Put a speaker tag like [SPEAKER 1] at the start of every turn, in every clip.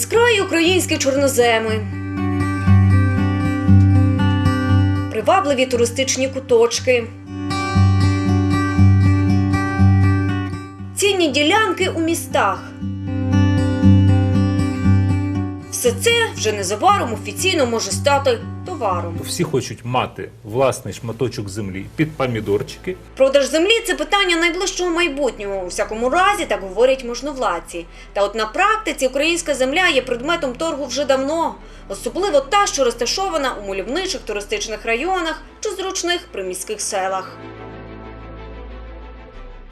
[SPEAKER 1] Безкраї українські чорноземи. Привабливі туристичні куточки. Цінні ділянки у містах. Все це вже незабаром офіційно може стати товаром.
[SPEAKER 2] Всі хочуть мати власний шматочок землі під помідорчики.
[SPEAKER 1] Продаж землі це питання найближчого майбутнього. У всякому разі, так говорять можновладці. Та от на практиці українська земля є предметом торгу вже давно, особливо та, що розташована у мальовничих туристичних районах чи зручних приміських селах.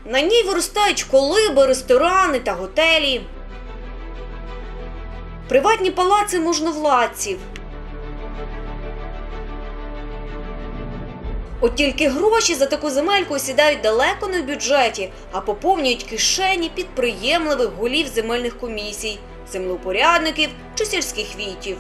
[SPEAKER 1] На ній виростають колиби, ресторани та готелі, приватні палаци можновладців. От тільки гроші за таку земельку сідають далеко не в бюджеті, а поповнюють кишені підприємливих голів земельних комісій, землеупорядників чи сільських війтів.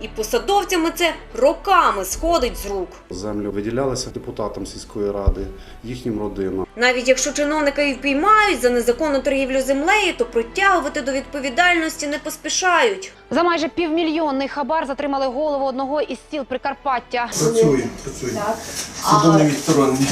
[SPEAKER 1] І посадовцями це роками сходить з рук.
[SPEAKER 3] Землю виділялися депутатам сільської ради, їхнім родинам.
[SPEAKER 1] Навіть якщо чиновника і впіймають за незаконну торгівлю землею, то притягувати до відповідальності не поспішають.
[SPEAKER 4] За майже півмільйонний хабар затримали голову одного із сіл Прикарпаття.
[SPEAKER 5] Працює, працює. Судом не відсторонені.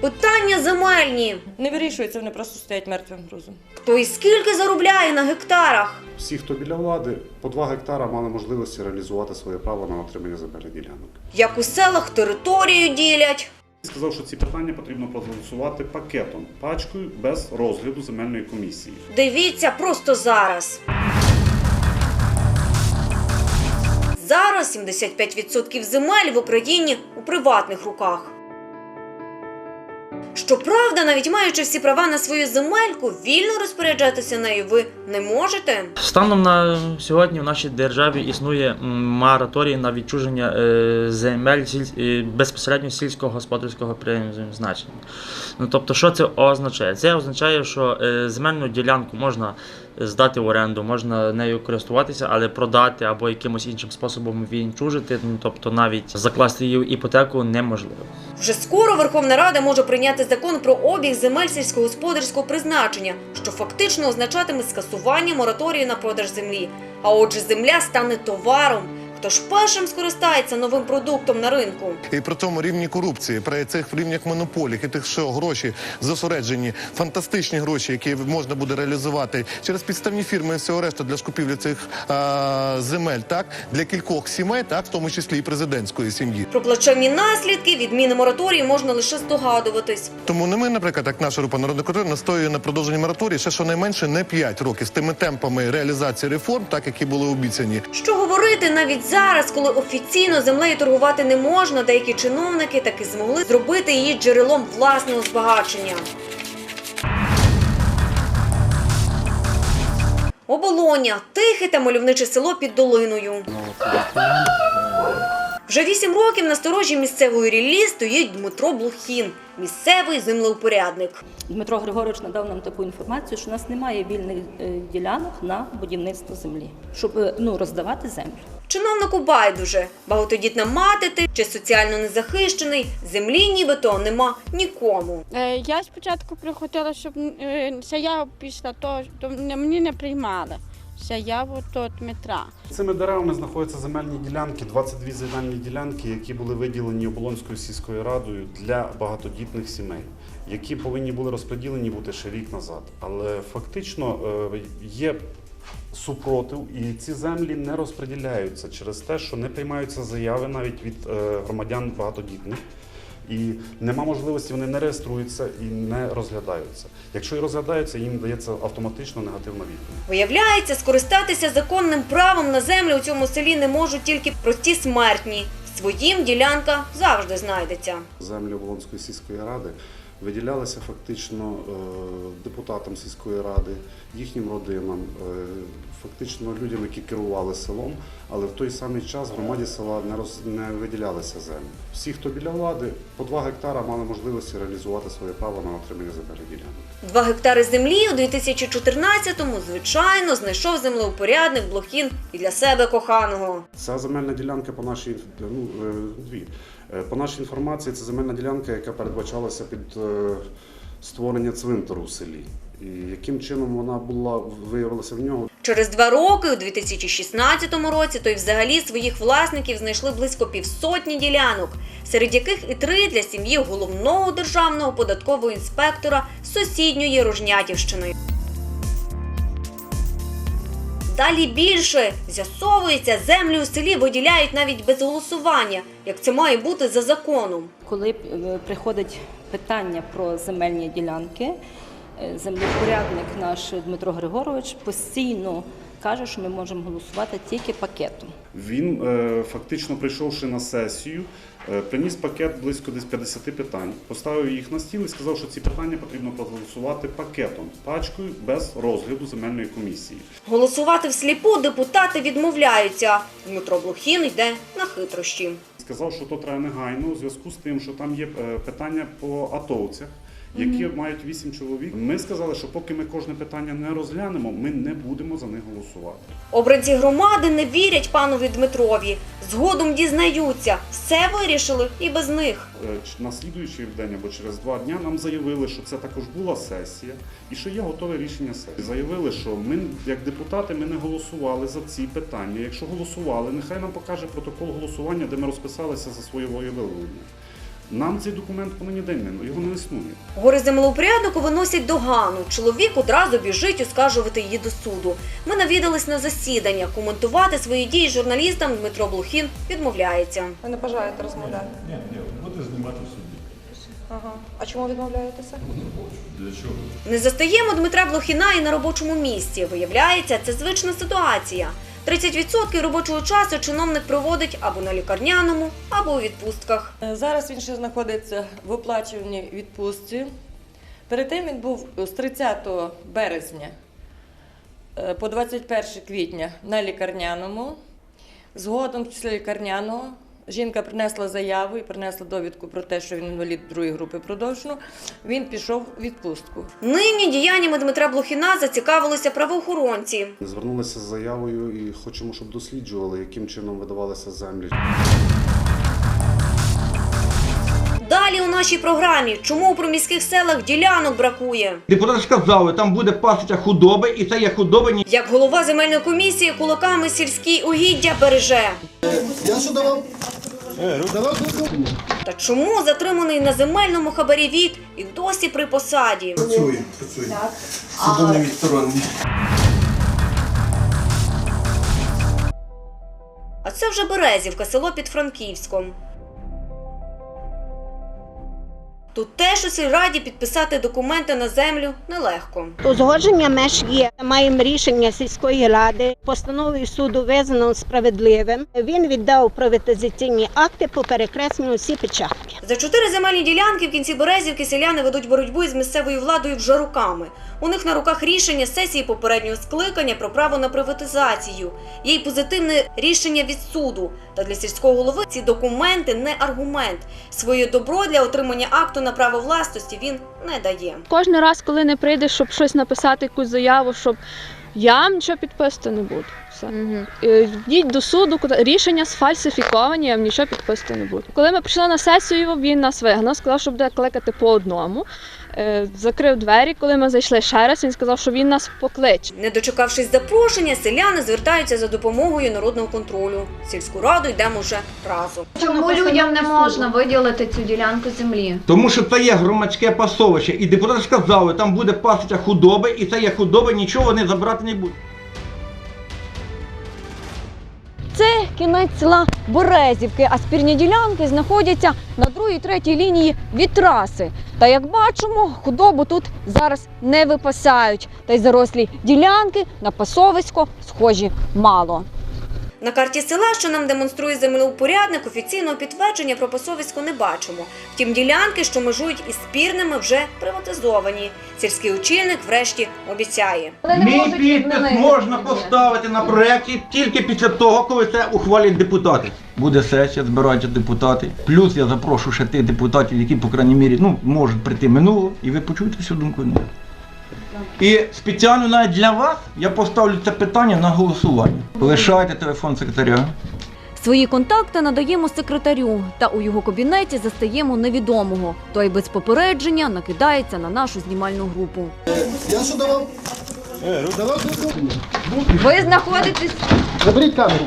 [SPEAKER 1] Питання земельні.
[SPEAKER 6] Не вирішується, вони просто стоять мертвим грузом.
[SPEAKER 1] Хто і скільки заробляє на гектарах?
[SPEAKER 3] Всі, хто біля влади, по 2 гектара мали можливості реалізувати своє право на отримання земельних ділянок.
[SPEAKER 1] Як у селах територію ділять.
[SPEAKER 3] Сказав, що ці питання потрібно проголосувати пакетом, пачкою без розгляду земельної комісії.
[SPEAKER 1] Дивіться просто зараз. Зараз 75% земель в Україні у приватних руках. Щоправда, навіть маючи всі права на свою земельку, вільно розпоряджатися нею ви не можете.
[SPEAKER 7] Станом на сьогодні в нашій державі існує мораторій на відчуження е, земель е, безпосередньо сільськогосподарського призначення. Ну тобто, що це означає? Це означає, що е, земельну ділянку можна здати в оренду, можна нею користуватися, але продати або якимось іншим способом відчужити, ну тобто навіть закласти її в іпотеку неможливо.
[SPEAKER 1] Вже скоро Верховна Рада може прийняти закон про обіг земель сільськогосподарського призначення, що фактично означатиме скасування мораторію на продаж землі. А отже, земля стане товаром. Хто ж першим скористається новим продуктом на ринку?
[SPEAKER 8] І при тому рівні корупції, при цих рівнях монополій, і тих, що гроші зосереджені, фантастичні гроші, які можна буде реалізувати через підставні фірми і всього решта для скупівлі цих а, земель, так для кількох сімей, так в тому числі і президентської сім'ї.
[SPEAKER 1] Про плачевні наслідки відміни мораторію можна лише здогадуватись.
[SPEAKER 8] Тому не ми, наприклад, як наша група народних контролю настоює на продовженні мораторії ще щонайменше не 5 років з тими темпами реалізації реформ, так які були обіцяні.
[SPEAKER 1] Що говорити навіть зараз, коли офіційно землею торгувати не можна, деякі чиновники таки змогли зробити її джерелом власного збагачення. Оболоня тихе та мальовниче село під долиною. Вже вісім років на сторожі місцевої ріллі стоїть Дмитро Блухін, місцевий землеупорядник.
[SPEAKER 6] Дмитро Григорович надав нам таку інформацію, що у нас немає вільних е, ділянок на будівництво землі, щоб е, ну, роздавати землю.
[SPEAKER 1] Чиновнику байдуже, багатодітна мати ти чи соціально незахищений, землі нібито нема нікому.
[SPEAKER 9] Е, Я спочатку приходила, щоб е, заяву після того, то мені не приймали заяву до Дмитра.
[SPEAKER 3] Цими деревами знаходяться земельні ділянки, 22 земельні ділянки, які були виділені Оболонською сільською радою для багатодітних сімей, які повинні були розподілені бути ще рік назад. Але фактично е, є супротив, і ці землі не розподіляються через те, що не приймаються заяви навіть від е, громадян багатодітних. І нема можливості, вони не реєструються і не розглядаються. Якщо і розглядаються, їм дається автоматично негативна відповідь.
[SPEAKER 1] Виявляється, скористатися законним правом на землю у цьому селі не можуть тільки прості смертні. Своїм ділянка завжди знайдеться.
[SPEAKER 3] Землі Оболонської сільської ради виділялися фактично е, депутатам сільської ради, їхнім родинам, е, фактично людям, які керували селом, але в той самий час громаді села не, роз, не виділялися землі. Всі, хто біля влади, по 2 гектара мали можливості реалізувати своє право на отримання земельних ділянок.
[SPEAKER 1] Два гектари землі у 2014-му, звичайно, знайшов землеупорядник Блохін і для себе коханого.
[SPEAKER 3] Ця земельна ділянка по нашій ну, е, дві. Е, По нашій інформації, це земельна ділянка, яка передбачалася під е, створення цвинтару в селі. І яким чином вона була виявилася в нього,
[SPEAKER 1] Через два роки, у 2016 році, той взагалі своїх власників знайшли близько півсотні ділянок, серед яких і три для сім'ї головного державного податкового інспектора сусідньої Рожнятівщини. Далі більше з'ясовується, землі у селі виділяють навіть без голосування, як це має бути за законом.
[SPEAKER 6] Коли е, приходить питання про земельні ділянки, е, землепорядник наш Дмитро Григорович постійно каже, що ми можемо голосувати тільки пакетом.
[SPEAKER 3] Він е, фактично прийшовши на сесію, е, приніс пакет близько десь 50 питань, поставив їх на стіл і сказав, що ці питання потрібно проголосувати пакетом, пачкою без розгляду земельної комісії.
[SPEAKER 1] Голосувати всліпу депутати відмовляються. Дмитро Блохін йде на хитрощі.
[SPEAKER 3] Сказав, що то треба негайно у зв'язку з тим, що там є е, питання по атовцях. Які мають вісім чоловік. Ми сказали, що поки ми кожне питання не розглянемо, ми не будемо за них голосувати.
[SPEAKER 1] Обранці громади не вірять панові Дмитрові. Згодом дізнаються, все вирішили і без них.
[SPEAKER 3] Е, На слідуючий день або через два дня нам заявили, що це також була сесія і що є готове рішення сесії. Заявили, що ми, як депутати, ми не голосували за ці питання. Якщо голосували, нехай нам покаже протокол голосування, де ми розписалися за своє волевиявлення. Нам цей документ по нині день його не існує.
[SPEAKER 1] Гори землеупоряднику виносять догану. Чоловік одразу біжить оскаржувати її до суду. Ми навідались на засідання. Коментувати свої дії журналістам Дмитро Блохін відмовляється.
[SPEAKER 10] Ви не бажаєте розмовляти?
[SPEAKER 5] Ні, ні, буде знімати в суді.
[SPEAKER 10] Ага. А чому відмовляєтеся?
[SPEAKER 5] Для чого?
[SPEAKER 1] Не застаємо Дмитра Блохіна і на робочому місці. Виявляється, це звична ситуація. 30% робочого часу чиновник проводить або на лікарняному, або у відпустках.
[SPEAKER 11] Зараз він ще знаходиться в оплачуваній відпустці. Перед тим він був з 30 березня е, по 21 квітня на лікарняному. Згодом після лікарняного жінка принесла заяву і принесла довідку про те, що він інвалід другої групи продовжено. Він пішов у відпустку.
[SPEAKER 1] Нині діяннями Дмитра Блохіна зацікавилися правоохоронці.
[SPEAKER 3] Звернулися з заявою і хочемо, щоб досліджували, яким чином видавалися землі.
[SPEAKER 1] Далі у нашій програмі чому у приміських селах ділянок бракує.
[SPEAKER 12] Депутати сказали, там буде пасиця худоби, і це є худоба ні.
[SPEAKER 1] Як голова земельної комісії кулаками сільській угіддя береже.
[SPEAKER 5] Я що давав?
[SPEAKER 1] Та чому затриманий на земельному хабарі від і досі при посаді?
[SPEAKER 5] Працює, працює. Судом не.
[SPEAKER 1] А це вже Березівка, село під Франківськом. Тут теж у сільраді підписати документи на землю нелегко.
[SPEAKER 9] Узгодження меж є. Маємо рішення сільської ради. Постановою суду визнано справедливим. Він віддав приватизаційні акти по перекресленню всі печатки.
[SPEAKER 1] За чотири земельні ділянки в кінці Березівки селяни ведуть боротьбу із місцевою владою вже роками. У них на руках рішення сесії попереднього скликання про право на приватизацію. Є й позитивне рішення від суду. Та для сільського голови ці документи не аргумент. Своє добро для отримання акту на право власності він не дає.
[SPEAKER 10] Кожен раз, коли не прийдеш, щоб щось написати, якусь заяву, щоб я вам нічого підписувати не буду. Все. Угу. Йдіть до суду, рішення сфальсифіковані, я вам нічого підписувати не буду. Коли ми прийшли на сесію, він нас вигнав, сказав, що буде кликати по одному. Е, Закрив двері. Коли ми зайшли ще раз, він сказав, що він нас покличе.
[SPEAKER 1] Не дочекавшись запрошення, селяни звертаються за допомогою народного контролю. В Сільську раду йдемо вже разом.
[SPEAKER 10] Чому людям не можна виділити цю ділянку землі?
[SPEAKER 12] Тому що це є громадське пасовище. І депутати сказали, там буде пасиця худоби, і це є худоба, нічого вони забрати не будуть.
[SPEAKER 4] Кінець села Березівки, а спірні ділянки знаходяться на другій третій лінії від траси. Та як бачимо, худобу тут зараз не випасають. Та й зарослі ділянки на пасовисько схожі мало.
[SPEAKER 1] На карті села, що нам демонструє землеупорядник, офіційного підтвердження про пасовисько не бачимо. Втім, ділянки, що межують із спірними, вже приватизовані. Сільський очільник врешті обіцяє.
[SPEAKER 12] Мій підпис можна поставити на проєкті тільки після того, коли це ухвалять депутати. Буде сесія, збираються депутати. Плюс я запрошую ще тих депутатів, які, по крайній мірі, ну, можуть прийти минуло, і ви почуєте всю думку. І спеціально навіть для вас я поставлю це питання на голосування. Лишайте телефон секретаря.
[SPEAKER 4] Свої контакти надаємо секретарю та у його кабінеті застаємо невідомого. Той без попередження накидається на нашу знімальну групу.
[SPEAKER 5] Я що давав? Давав дозвіл?
[SPEAKER 4] Ви знаходитесь
[SPEAKER 5] Заберіть камеру.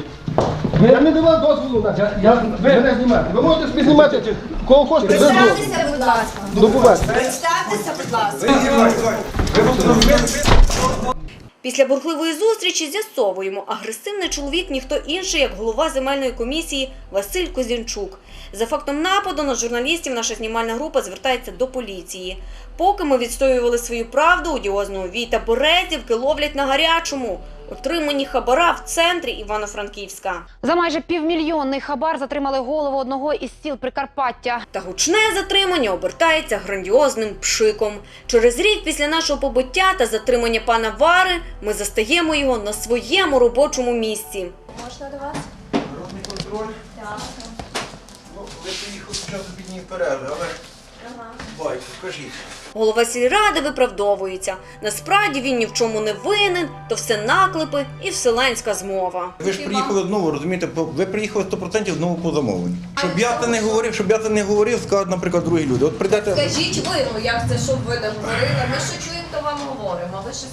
[SPEAKER 5] Я не давав дозволу на я, я, мене знімати. Ви можете собі знімати кого хочете, без дозволу.
[SPEAKER 1] будь ласка.
[SPEAKER 5] До побачення.
[SPEAKER 1] Представтеся, будь ласка. Після бурхливої зустрічі з'ясовуємо, агресивний чоловік ніхто інший, як голова земельної комісії Василь Козінчук. За фактом нападу на журналістів наша знімальна група звертається до поліції. Поки ми відстоювали свою правду, одіозного Війта Березівки ловлять на гарячому. Отримані хабара в центрі Івано-Франківська.
[SPEAKER 4] за майже півмільйонний хабар. Затримали голову одного із сіл Прикарпаття.
[SPEAKER 1] Та гучне затримання обертається грандіозним пшиком. Через рік після нашого побиття та затримання пана Вари ми застаємо його на своєму робочому місці.
[SPEAKER 10] Можна до вас?
[SPEAKER 5] Робний контроль. Ну, ви приїхали спочатку під ній перерви, але байку, кажіть.
[SPEAKER 1] Голова сільради виправдовується. Насправді він ні в чому не винен, то все наклепи і вселенська змова.
[SPEAKER 12] Ви ж приїхали знову, розумієте, по- ви приїхали 100% знову по замовленню. Щоб я це не говорив, щоб я це не говорив, скажуть, наприклад, другі люди. От прийдете.
[SPEAKER 13] Скажіть ви, ну як це, щоб ви не говорили? Ми що чуємо, то вам говоримо. А ви щось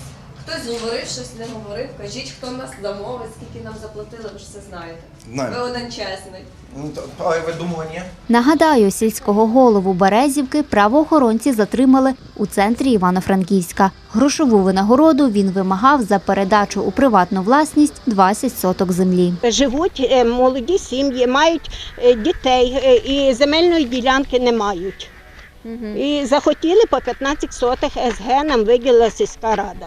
[SPEAKER 13] хтось говорив, щось не говорив. Кажіть, хто нас замовить, скільки нам заплатили, ви ж це знаєте.
[SPEAKER 12] Знаю.
[SPEAKER 13] Ви один чесний.
[SPEAKER 12] Ну, А ви думали, ні?
[SPEAKER 14] Нагадаю, сільського голову Березівки правоохоронці затримали у центрі Івано-Франківська. Грошову винагороду він вимагав за передачу у приватну власність 20 соток землі.
[SPEAKER 9] Живуть е, молоді сім'ї, мають е, дітей е, і земельної ділянки не мають. І захотіли по 15 сотих СГ нам виділила сільська рада.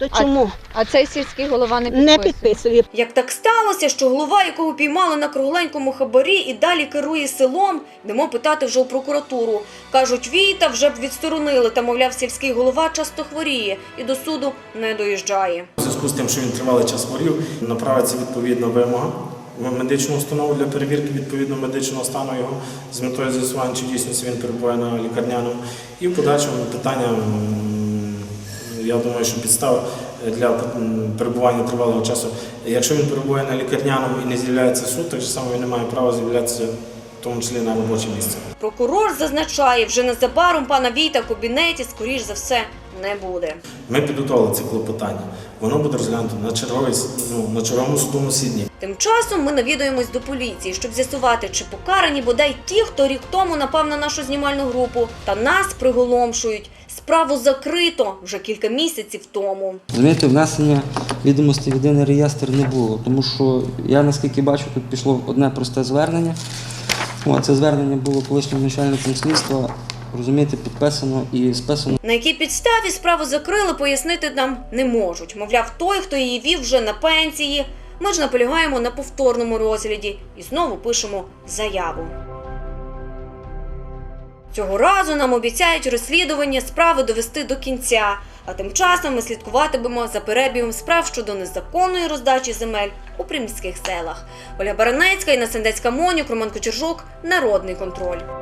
[SPEAKER 9] То чому
[SPEAKER 10] А цей сільський голова не
[SPEAKER 9] не
[SPEAKER 10] підписує?
[SPEAKER 9] підписує?
[SPEAKER 1] Як так сталося, що голова, якого піймали на кругленькому хабарі і далі керує селом, йдемо питати вже у прокуратуру. Кажуть, Віта вже б відсторонили, та, мовляв, сільський голова часто хворіє і до суду не доїжджає.
[SPEAKER 15] У зв'язку з тим, що він тривалий час хворів, направиться відповідна вимога в медичну установу для перевірки відповідно медичного стану його з метою з'ясування, чи дійсно він перебуває на лікарняному. І в подальшому питання, я думаю, що підстав для перебування тривалого часу. Якщо він перебуває на лікарняному і не з'являється суд, так само він не має права з'являтися в тому числі на робоче місце.
[SPEAKER 1] Прокурор зазначає, вже незабаром пана Віта в кабінеті, скоріш за все, не буде.
[SPEAKER 15] Ми підготували це клопотання. Воно буде розглянуто на черговій ну, на черговому судовому засіданні.
[SPEAKER 1] Тим часом ми навідуємось до поліції, щоб з'ясувати, чи покарані бодай ті, хто рік тому напав на нашу знімальну групу, та нас приголомшують. Справу закрито вже кілька місяців тому.
[SPEAKER 16] Розумієте, внесення відомостей в єдиний реєстр не було, тому що я наскільки бачу, тут пішло одне просте звернення. О, це звернення було колишнім начальником слідства, розумієте, підписано і списано.
[SPEAKER 1] На якій підставі справу закрили, пояснити нам не можуть. Мовляв, той, хто її вів, вже на пенсії. Ми ж наполягаємо на повторному розгляді і знову пишемо заяву. Цього разу нам обіцяють розслідування справи довести до кінця, а тим часом ми слідкуватимемо за перебігом справ щодо незаконної роздачі земель у приміських селах. Оля Баранецька, Інна Сендецька Монюк, Роман Кочержук, Народний контроль.